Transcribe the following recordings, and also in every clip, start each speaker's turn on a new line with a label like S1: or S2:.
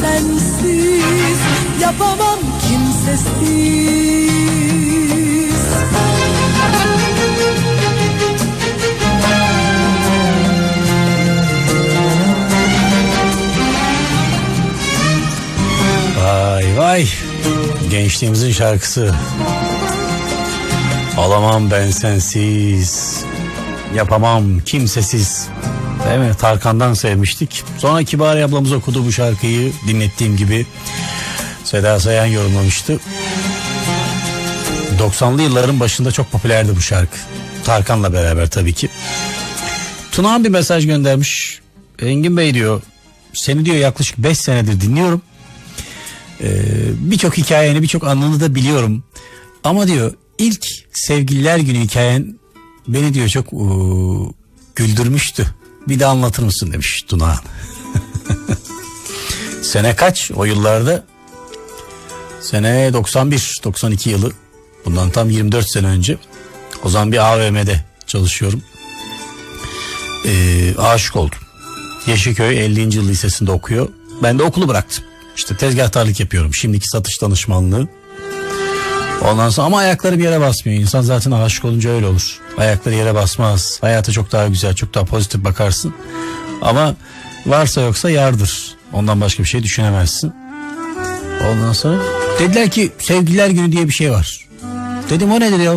S1: sensiz Yapamam kimsesiz
S2: Vay vay. Gençliğimizin şarkısı. Alamam ben sensiz. Yapamam kimsesiz. Değil mi? Tarkan'dan sevmiştik. Sonra Kibari ablamız okudu bu şarkıyı. Dinlettiğim gibi. Seda Sayan yorumlamıştı. 90'lı yılların başında çok popülerdi bu şarkı. Tarkan'la beraber tabii ki. Tuna bir mesaj göndermiş. Engin Bey diyor seni diyor yaklaşık 5 senedir dinliyorum. Ee, birçok hikayeni birçok anını da biliyorum. Ama diyor ilk sevgililer günü hikayen beni diyor çok uu, güldürmüştü. Bir de anlatır mısın demiş Tuna. Sene kaç o yıllarda? Sene 91 92 yılı. Bundan tam 24 sene önce. O zaman bir AVM'de çalışıyorum. Ee, aşık oldum. Yeşilköy 50. yıl lisesinde okuyor. Ben de okulu bıraktım. İşte tezgahtarlık yapıyorum. Şimdiki satış danışmanlığı. Ondan sonra ama ayakları bir yere basmıyor. İnsan zaten aşık olunca öyle olur. Ayakları yere basmaz. Hayata çok daha güzel, çok daha pozitif bakarsın. Ama varsa yoksa yardır. Ondan başka bir şey düşünemezsin. Ondan sonra dediler ki sevgililer günü diye bir şey var. Dedim o nedir ya?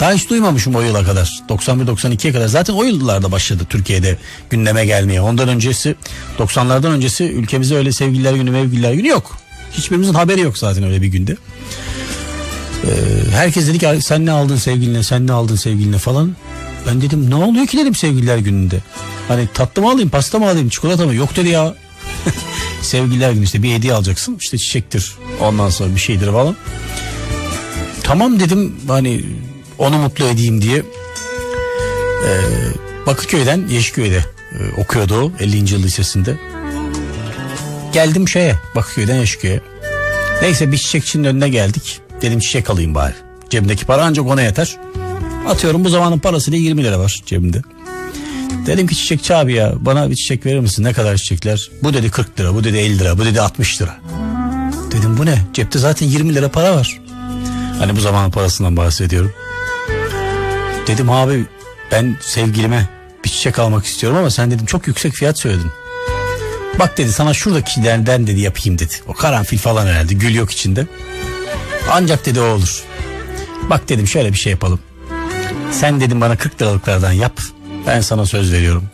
S2: Daha hiç duymamışım o yıla kadar. 91-92'ye kadar. Zaten o yıllarda başladı Türkiye'de gündeme gelmeye. Ondan öncesi 90'lardan öncesi ülkemizde öyle sevgililer günü mevgililer günü yok. Hiçbirimizin haberi yok zaten öyle bir günde. Ee, herkes dedi ki sen ne aldın sevgiline sen ne aldın sevgiline falan. Ben dedim ne oluyor ki dedim sevgililer gününde. Hani tatlı mı alayım pasta mı alayım çikolata mı yok dedi ya. sevgililer günü işte bir hediye alacaksın işte çiçektir ondan sonra bir şeydir falan. Tamam dedim hani onu mutlu edeyim diye. Ee, Bakırköy'den Yeşilköy'de e, okuyordu o 50. yıl lisesinde. Geldim şeye Bakırköy'den Yeşilköy'e. Neyse bir çiçekçinin önüne geldik. Dedim çiçek alayım bari. Cebimdeki para ancak ona yeter. Atıyorum bu zamanın parasıyla 20 lira var cebimde. Dedim ki çiçekçi abi ya bana bir çiçek verir misin? Ne kadar çiçekler? Bu dedi 40 lira, bu dedi 50 lira, bu dedi 60 lira. Dedim bu ne? Cepte zaten 20 lira para var. Hani bu zamanın parasından bahsediyorum. Dedim abi ben sevgilime bir çiçek almak istiyorum ama sen dedim çok yüksek fiyat söyledin. Bak dedi sana şuradakilerden dedi yapayım dedi. O karanfil falan herhalde gül yok içinde. Ancak dedi o olur. Bak dedim şöyle bir şey yapalım. Sen dedim bana 40 liralıklardan yap. Ben sana söz veriyorum.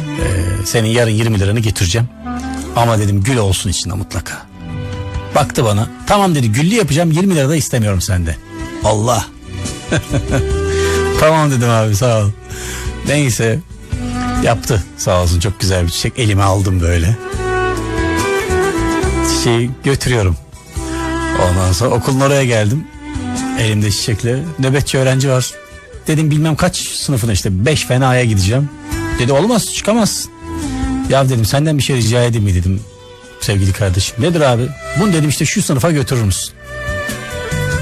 S2: Ee, senin yarın 20 liranı getireceğim. Ama dedim gül olsun içinde mutlaka. Baktı bana. Tamam dedi güllü yapacağım 20 lira da istemiyorum sende. Allah. tamam dedim abi sağ ol. Neyse yaptı sağ olsun çok güzel bir çiçek. Elime aldım böyle. Çiçeği götürüyorum. Ondan sonra okulun oraya geldim. Elimde çiçekle. Nöbetçi öğrenci var. Dedim bilmem kaç sınıfına işte 5 fenaya gideceğim. Dedi olmaz çıkamazsın. Ya dedim senden bir şey rica edeyim mi dedim sevgili kardeşim. Nedir abi? Bunu dedim işte şu sınıfa götürür müsün?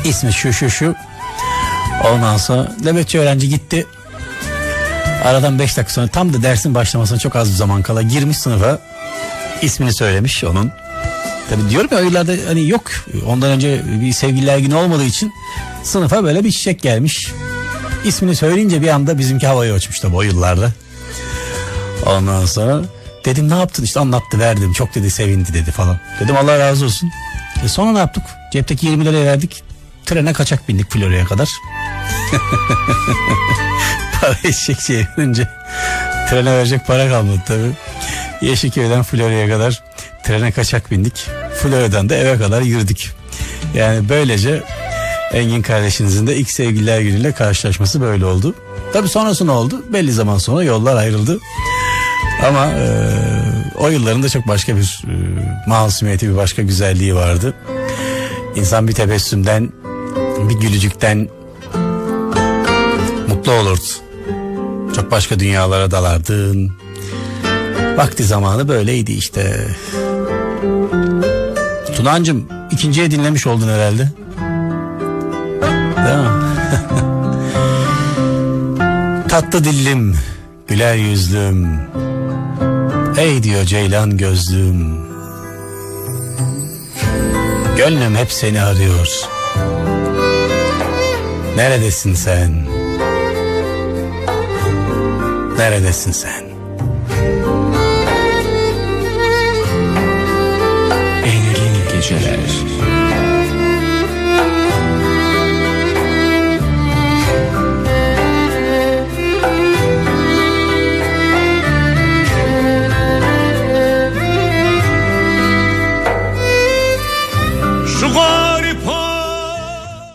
S2: İsmi şu şu şu. Ondan sonra nöbetçi öğrenci gitti. Aradan 5 dakika sonra tam da dersin başlamasına çok az bir zaman kala girmiş sınıfa. ismini söylemiş onun. Tabi diyorum ya o yıllarda hani yok. Ondan önce bir sevgililer günü olmadığı için sınıfa böyle bir çiçek gelmiş. İsmini söyleyince bir anda bizimki havaya uçmuş tabi o yıllarda. Ondan sonra dedim ne yaptın işte anlattı verdim çok dedi sevindi dedi falan. Dedim Allah razı olsun. E sonra ne yaptık? Cepteki 20 liraya verdik. Trene kaçak bindik Florya'ya kadar. para eşekçiye önce trene verecek para kalmadı tabi. Yeşilköy'den Florya'ya kadar trene kaçak bindik. Florya'dan da eve kadar yürüdük. Yani böylece Engin kardeşinizin de ilk sevgililer günüyle karşılaşması böyle oldu. Tabi sonrası ne oldu? Belli zaman sonra yollar ayrıldı. Ama e, o yılların da çok başka bir e, masumiyeti, bir başka güzelliği vardı. İnsan bir tebessümden, bir gülücükten mutlu olurdu. Çok başka dünyalara dalardın. Vakti zamanı böyleydi işte. Tunancım ikinciye dinlemiş oldun herhalde. Değil mi? Tatlı dillim, güler yüzlüm. Ey diyor ceylan gözlüm. Gönlüm hep seni arıyor. Neredesin sen? Neredesin sen?